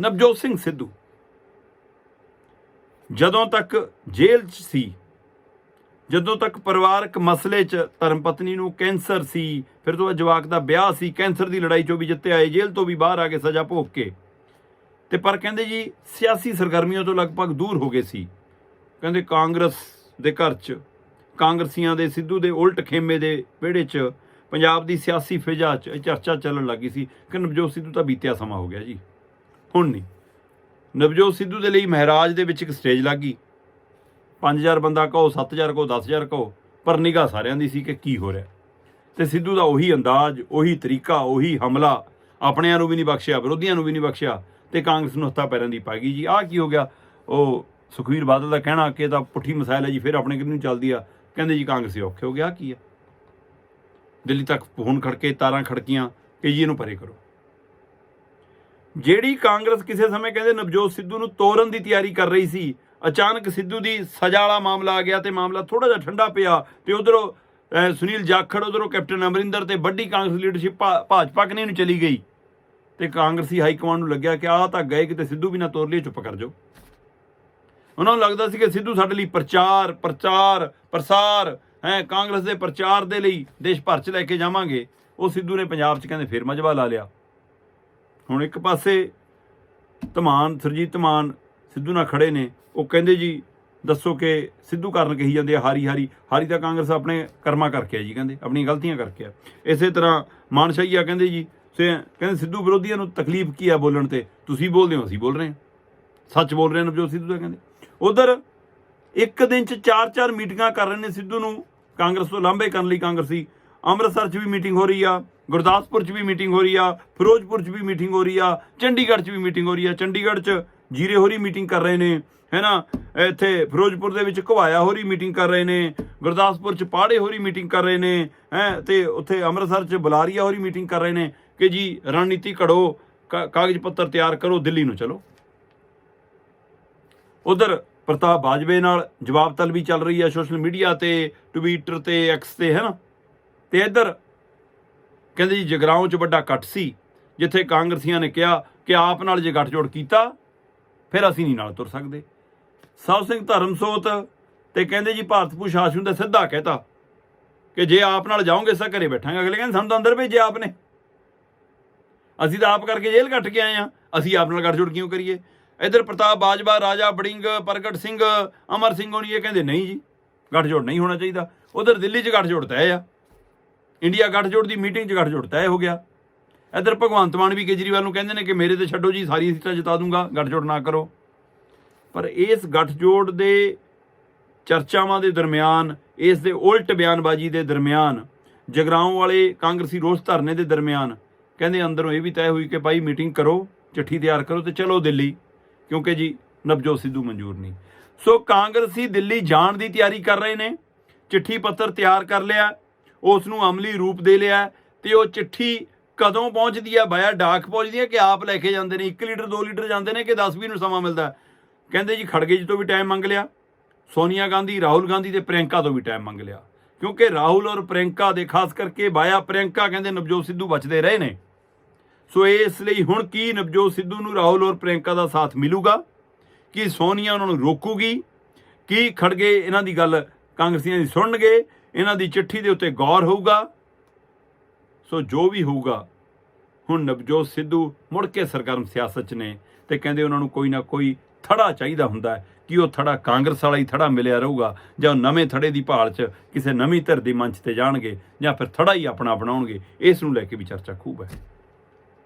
ਨਵਜੋਤ ਸਿੰਘ ਸਿੱਧੂ। ਜਦੋਂ ਤੱਕ ਜੇਲ੍ਹ 'ਚ ਸੀ, ਜਦੋਂ ਤੱਕ ਪਰਿਵਾਰਕ ਮਸਲੇ 'ਚ ਧਰਮ ਪਤਨੀ ਨੂੰ ਕੈਂਸਰ ਸੀ, ਫਿਰ ਤੋਂ ਬਾਅਦ ਜਵਾਕ ਦਾ ਵਿਆਹ ਸੀ, ਕੈਂਸਰ ਦੀ ਲੜਾਈ 'ਚੋਂ ਵੀ ਜਿੱਤੇ ਆਏ, ਜੇਲ੍ਹ ਤੋਂ ਵੀ ਬਾਹਰ ਆ ਕੇ ਸਜ਼ਾ ਭੋਗ ਕੇ। ਤੇ ਪਰ ਕਹਿੰਦੇ ਜੀ, ਸਿਆਸੀ ਸਰਗਰਮੀਆਂ ਤੋਂ ਲਗਭਗ ਦੂਰ ਹੋ ਗਏ ਸੀ। ਕਹਿੰਦੇ ਕਾਂਗਰਸ ਦੇ ਘਰ 'ਚ, ਕਾਂਗਰਸੀਆਂ ਦੇ, ਸਿੱਧੂ ਦੇ ਉਲਟ ਖੇਮੇ ਦੇ ਵਿਹੜੇ 'ਚ, ਪੰਜਾਬ ਦੀ ਸਿਆਸੀ ਫਿਜ਼ਾ 'ਚ ਇਹ ਚਰਚਾ ਚੱਲਣ ਲੱਗੀ ਸੀ ਕਿ ਨਵਜੋਤ ਸਿੱਧੂ ਤਾਂ ਬੀਤਿਆ ਸਮਾਂ ਹੋ ਗਿਆ ਜੀ। ਹੁਣ ਨਹੀਂ। ਨਵਜੋਤ ਸਿੱਧੂ ਦੇ ਲਈ ਮਹਾਰਾਜ ਦੇ ਵਿੱਚ ਇੱਕ ਸਟੇਜ ਲੱਗ ਲੱਗੀ 5000 ਬੰਦਾ ਕਹੋ 7000 ਕਹੋ 10000 ਕਹੋ, ਪਰ ਨਿਗਾਹ ਸਾਰਿਆਂ ਦੀ ਸੀ ਕਿ ਕੀ ਹੋ ਰਿਹਾ। ਤੇ ਸਿੱਧੂ ਦਾ ਉਹੀ ਅੰਦਾਜ਼, ਉਹੀ ਤਰੀਕਾ, ਉਹੀ ਹਮਲਾ ਆਪਣਿਆਂ ਨੂੰ ਵੀ ਨਹੀਂ ਬਖਸ਼ਿਆ, ਵਿਰੋਧੀਆਂ ਨੂੰ ਵੀ ਨਹੀਂ ਬਖਸ਼ਿਆ ਤੇ ਕਾਂਗਰਸ ਨੂੰ ਹੱਥਾਂ ਪੈਰਾਂ ਦੀ ਪਾ ਗਈ ਜੀ। ਆਹ ਕੀ ਹੋ ਗਿਆ? ਉਹ ਸੁਖਵੀਰ ਬਾਦਲ ਦਾ ਕਹਿਣਾ ਕਿ ਇਹ ਤਾਂ ਪੁੱਠੀ ਮਸਾਇਲ ਹੈ ਜੀ, ਫਿਰ ਆਪਣੇ ਕਿੰਨੂੰ ਚੱਲਦੀ ਆ? ਕਹਿੰਦੇ ਜੀ ਕਾਂਗਰਸੀ ਔਖੇ ਹੋ ਗਿਆ ਆਹ ਕੀ ਆ? ਦਿੱਲੀ ਤੱਕ ਫੋਨ ਖੜਕੇ ਤਾਰਾਂ ਖੜਕੀਆਂ ਕਿ ਜੀ ਇਹਨੂੰ ਪਰੇ ਕਰੋ। ਜਿਹੜੀ ਕਾਂਗਰਸ ਕਿਸੇ ਸਮੇਂ ਕਹਿੰਦੇ ਨਵਜੋਤ ਸਿੱਧੂ ਨੂੰ ਤੋਰਨ ਦੀ ਤਿਆਰੀ ਕਰ ਰਹੀ ਸੀ, ਅਚਾਨਕ ਸਿੱਧੂ ਦੀ ਸਜ਼ਾ ਵਾਲਾ ਮਾਮਲਾ ਆ ਗਿਆ ਤੇ ਮਾਮਲਾ ਥੋੜਾ ਜਿਹਾ ਠੰਡਾ ਪਿਆ ਤੇ ਉਧਰੋਂ ਸੁਨੀਲ ਜਾਖੜ, ਉਧਰੋਂ ਕੈਪਟਨ ਅਮਰਿੰਦਰ ਤੇ ਵੱਡੀ ਕਾਂਗਰਸ ਲੀਡਰਸ਼ਿਪ ਭਾ- ਭਾਜਪਾ ਕਨੇ ਨੂੰ ਚਲੀ ਗਈ ਤੇ ਕਾਂਗਰਸੀ ਹਾਈ ਕਮਾਂਡ ਨੂੰ ਲੱਗਿਆ ਕਿ ਆਹ ਤਾਂ ਗਏ ਕਿਤੇ ਸਿੱਧੂ ਵੀ ਨਾ ਤੋਰ ਲਈ ਚੁੱਪ ਕਰ ਜਾਓ। ਉਹਨਾਂ ਨੂੰ ਲੱਗਦਾ ਸੀ ਕਿ ਸਿੱਧੂ ਸਾਡੇ ਲਈ ਪ੍ਰਚਾਰ ਪ੍ਰਚਾਰ, ਪ੍ਰਸਾਰ, ਹੈ, ਕਾਂਗਰਸ ਦੇ ਪ੍ਰਚਾਰ ਦੇ ਲਈ ਦੇਸ਼ ਭਰ ਚ ਲੈ ਕੇ ਜਾਵਾਂਗੇ। ਉਹ ਸਿੱਧੂ ਨੇ ਪੰਜਾਬ ਚ ਕਹਿੰਦੇ ਫਿਰ ਮਜਬਾ ਲਾ ਲਿਆ। ਹੁਣ ਇੱਕ ਪਾਸੇ ਧਮਾਨ, ਸਰਜੀਤ ਧਮਾਨ, ਸਿੱਧੂ ਨਾਲ ਖੜੇ ਨੇ, ਉਹ ਕਹਿੰਦੇ ਜੀ, ਦੱਸੋ ਕਿ ਸਿੱਧੂ ਕਾਰਨ ਕਹੀ ਜਾਂਦੇ ਆ, ਹਾਰੀ ਹਾਰੀ ਹਾਰੀ ਤਾਂ ਕਾਂਗਰਸ ਆਪਣੇ ਕਰਮਾ ਕਰਕੇ ਆ ਜੀ, ਕਹਿੰਦੇ, ਆਪਣੀਆਂ ਗਲਤੀਆਂ ਕਰਕੇ ਆ। ਇਸੇ ਤਰ੍ਹਾਂ ਮਾਨਸ਼ਾਹੀਆ ਕਹਿੰਦੇ ਜੀ, ਸੇ ਕਹਿੰਦੇ ਸਿੱਧੂ ਵਿਰੋਧੀਆਂ ਨੂੰ ਤਕਲੀਫ ਕੀ ਆ ਬੋਲਣ ਤੇ? ਤੁਸੀਂ ਬੋਲਦੇ ਹੋ, ਅਸੀਂ ਬੋਲ ਰਹੇ ਹਾਂ। ਸੱਚ ਬੋਲ ਰਹੇ ਨੇ ਨਵਜੋਤ ਸਿੱਧੂ ਦਾ ਕਹਿੰਦੇ। ਉਧਰ ਇੱਕ ਦਿਨ ਚ ਚਾਰ ਚਾਰ ਮੀਟਿੰਗਾਂ ਕਰ ਰਹੇ ਨੇ ਸਿੱਧੂ ਨੂੰ, ਕਾਂਗਰਸ ਤੋਂ ਲਾਂਭੇ ਕਰਨ ਲਈ ਕਾਂਗਰਸੀ। ਅੰਮ੍ਰਿਤਸਰ 'ਚ ਵੀ ਮੀਟਿੰਗ ਹੋ ਰਹੀ ਆ। ਗੁਰਦਾਸਪੁਰ 'ਚ ਵੀ ਮੀਟਿੰਗ ਹੋ ਰਹੀ ਆ, ਫਿਰੋਜ਼ਪੁਰ 'ਚ ਵੀ ਮੀਟਿੰਗ ਹੋ ਰਹੀ ਆ, ਚੰਡੀਗੜ੍ਹ 'ਚ ਵੀ ਮੀਟਿੰਗ ਹੋ ਰਹੀ ਆ। ਚੰਡੀਗੜ੍ਹ 'ਚ ਜੀਰੇ ਹੋਰੀ ਮੀਟਿੰਗ ਕਰ ਰਹੇ ਨੇ, ਹੈਨਾ? ਇੱਥੇ ਫਿਰੋਜ਼ਪੁਰ ਦੇ ਵਿੱਚ ਘਵਾਇਆ ਹੋਰੀ ਮੀਟਿੰਗ ਕਰ ਰਹੇ ਨੇ, ਗੁਰਦਾਸਪੁਰ 'ਚ ਪਾੜੇ ਹੋਰੀ ਮੀਟਿੰਗ ਕਰ ਰਹੇ ਨੇ, ਹੈ? ਤੇ ਉੱਥੇ ਅੰਮ੍ਰਿਤਸਰ 'ਚ ਬੁਲਾਰੀਆ ਹੋਰੀ ਮੀਟਿੰਗ ਕਰ ਰਹੇ ਨੇ ਕਿ ਜੀ ਰਣਨੀਤੀ ਘੜੋ, ਕਾ- ਕਾਗਜ਼ ਪੱਤਰ ਤਿਆਰ ਕਰੋ, ਦਿੱਲੀ ਨੂੰ ਚਲੋ। ਉਧਰ ਪ੍ਰਤਾਪ ਬਾਜਵੇ ਨਾਲ ਜਵਾਬ ਤਲਬੀ ਚੱਲ ਰਹੀ ਹੈ ਸੋਸ਼ਲ ਮੀਡੀਆ ਤੇ, ਟਵਿੱਟਰ ਤੇ ਐਕਸ ਤੇ ਹੈ ਨਾ ਤੇ ਇੱਧਰ ਕਹਿੰਦੇ ਜੀ ਜਗਰਾਉਂ 'ਚ ਵੱਡਾ ਇਕੱਠ ਸੀ, ਜਿੱਥੇ ਕਾਂਗਰਸੀਆਂ ਨੇ ਕਿਹਾ ਕਿ ਆਪ ਨਾਲ ਜੇ ਗੱਠਜੋੜ ਕੀਤਾ, ਫਿਰ ਅਸੀਂ ਨਹੀਂ ਨਾਲ ਤੁਰ ਸਕਦੇ। ਸਭ ਸਿੰਘ ਧਰਮਸੋਤ ਤੇ ਕਹਿੰਦੇ ਜੀ ਭਾਰਤ ਭੂਸ਼ਾਸਨ ਦਾ ਸਿੱਧਾ ਕਹਿਤਾ ਕਿ ਜੇ ਆਪ ਨਾਲ ਜਾਓਗੇ ਸਾ ਘਰੇ ਬੈਠਾਂਗੇ। ਅਗਲੇ ਕਹਿੰਦੇ ਸਾਨੂੰ ਤਾਂ ਅੰਦਰ ਭੇਜਿਆ ਆਪ ਨੇ ਅਸੀਂ ਤਾਂ ਆਪ ਕਰਕੇ ਜੇਲ੍ਹ ਕੱਟ ਕੇ ਆਏ ਆ ਅਸੀਂ ਆਪ ਨਾਲ ਗੱਠਜੋੜ ਕਿਉਂ ਕਰੀਏ? ਇਧਰ ਪ੍ਰਤਾਪ ਬਾਜਵਾ, ਰਾਜਾ ਬੜਿੰਗ, ਪ੍ਰਗਟ ਸਿੰਘ, ਅਮਰ ਸਿੰਘ ਹੋਣੀ ਇਹ ਕਹਿੰਦੇ, ਨਹੀਂ ਜੀ, ਗੱਠਜੋੜ ਨਹੀਂ ਹੋਣਾ ਚਾਹੀਦਾ। ਉਧਰ ਦਿੱਲੀ 'ਚ ਗੱਠਜੋੜ ਤੈਅ ਆ। ਇੰਡੀਆ ਗੱਠਜੋੜ ਦੀ ਮੀਟਿੰਗ 'ਚ ਗੱਠਜੋੜ ਤੈਅ ਹੋ ਗਿਆ। ਇਧਰ ਭਗਵੰਤ ਮਾਨ ਵੀ ਕੇਜਰੀਵਾਲ ਨੂੰ ਕਹਿੰਦੇ ਨੇ ਕਿ ਮੇਰੇ ਤੇ ਛੱਡੋ ਜੀ, ਸਾਰੀ ਸੀਟਾਂ ਜਿਤਾ ਦੂੰਗਾ, ਗੱਠਜੋੜ ਨਾ ਕਰੋ। ਪਰ ਇਸ ਗੱਠਜੋੜ ਦੇ ਚਰਚਾਵਾਂ ਦੇ ਦਰਮਿਆਨ, ਇਸ ਦੇ ਉਲਟ ਬਿਆਨਬਾਜ਼ੀ ਦੇ ਦਰਮਿਆਨ, ਜਗਰਾਉਂ ਵਾਲੇ ਕਾਂਗਰਸੀ ਰੋਸ ਧਰਨੇ ਦੇ ਦਰਮਿਆਨ ਕਹਿੰਦੇ ਅੰਦਰੋਂ ਇਹ ਵੀ ਤੈਅ ਹੋਈ ਕਿ ਭਾਈ ਮੀਟਿੰਗ ਕਰੋ, ਚਿੱਠੀ ਤਿਆਰ ਕਰੋ ਤੇ ਚਲੋ ਦਿੱਲੀ, ਕਿਉਂਕਿ ਜੀ ਨਵਜੋਤ ਸਿੱਧੂ ਮਨਜ਼ੂਰ ਨਹੀਂ। ਸੋ ਕਾਂਗਰਸੀ ਦਿੱਲੀ ਜਾਣ ਦੀ ਤਿਆਰੀ ਕਰ ਰਹੇ ਨੇ, ਚਿੱਠੀ ਪੱਤਰ ਤਿਆਰ ਕਰ ਲਿਆ ਉਸ ਨੂੰ ਅਮਲੀ ਰੂਪ ਦੇ ਲਿਆ ਤੇ ਉਹ ਚਿੱਠੀ ਕਦੋਂ ਪਹੁੰਚਦੀ ਹੈ ਬਾਇਆ ਡਾਕ ਪਹੁੰਚਦੀ ਹੈ ਕਿ ਆਪ ਲੈ ਕੇ ਜਾਂਦੇ ਨੇ? 1 ਲੀਟਰ 2 ਲੀਟਰ ਜਾਂਦੇ ਨੇ ਕਿ 10 20 ਨੂੰ ਸਮਾਂ ਮਿਲਦਾ? ਕਹਿੰਦੇ ਜੀ ਖੜਗੇ ਜੀ ਤੋਂ ਵੀ ਟਾਈਮ ਮੰਗ ਲਿਆ। ਸੋਨੀਆ ਗਾਂਧੀ, ਰਾਹੁਲ ਗਾਂਧੀ ਤੇ ਪ੍ਰਿਯੰਕਾ ਤੋਂ ਵੀ ਟਾਈਮ ਮੰਗ ਲਿਆ। ਕਿਉਂਕਿ ਰਾਹੁਲ ਔਰ ਪ੍ਰਿਯੰਕਾ ਦੇ ਖਾਸ ਕਰਕੇ ਬਾਇਆ ਪ੍ਰਿਯੰਕਾ ਕਹਿੰਦੇ ਨਵਜੋਤ ਸਿੱਧੂ ਬਚਦੇ ਰਹੇ ਨੇ। ਸੋ ਇਸ ਲਈ ਹੁਣ ਕੀ ਨਵਜੋਤ ਸਿੱਧੂ ਨੂੰ ਰਾਹੁਲ ਔਰ ਪ੍ਰਿਯੰਕਾ ਦਾ ਸਾਥ ਮਿਲੂਗਾ? ਕੀ ਸੋਨੀਆ ਉਹਨਾਂ ਨੂੰ ਰੋਕੂਗੀ? ਕੀ ਖੜਗੇ ਇਹਨਾਂ ਦੀ ਗੱਲ ਕਾਂਗਰਸੀਆਂ ਦੀ ਸੁਣਨਗੇ। ਇਹਨਾਂ ਦੀ ਚਿੱਠੀ ਦੇ ਉੱਤੇ ਗੌਰ ਹੋਊਗਾ। ਸੋ ਜੋ ਵੀ ਹੋਊਗਾ, ਹੁਣ ਨਵਜੋਤ ਸਿੱਧੂ ਮੁੜ ਕੇ ਸਰਗਰਮ ਸਿਆਸਤ 'ਚ ਨੇ ਤੇ ਕਹਿੰਦੇ ਉਹਨਾਂ ਨੂੰ ਕੋਈ ਨਾ ਕੋਈ ਥੜਾ ਚਾਹੀਦਾ ਹੁੰਦਾ ਹੈ ਕਿ ਉਹ ਥੜਾ ਕਾਂਗਰਸ ਵਾਲਾ ਹੀ ਥੜਾ ਮਿਲਿਆ ਰਹੂਗਾ ਜਾਂ ਉਹ ਨਵੇਂ ਥੜੇ ਦੀ ਭਾਲ 'ਚ ਕਿਸੇ ਨਵੀਂ ਧਿਰ ਦੀ ਮੰਚ ਤੇ ਜਾਣਗੇ ਜਾਂ ਫਿਰ ਥੜਾ ਹੀ ਆਪਣਾ ਬਣਾਉਣਗੇ, ਇਸ ਨੂੰ ਲੈ ਕੇ ਵੀ ਚਰਚਾ ਖੂਬ ਹੈ।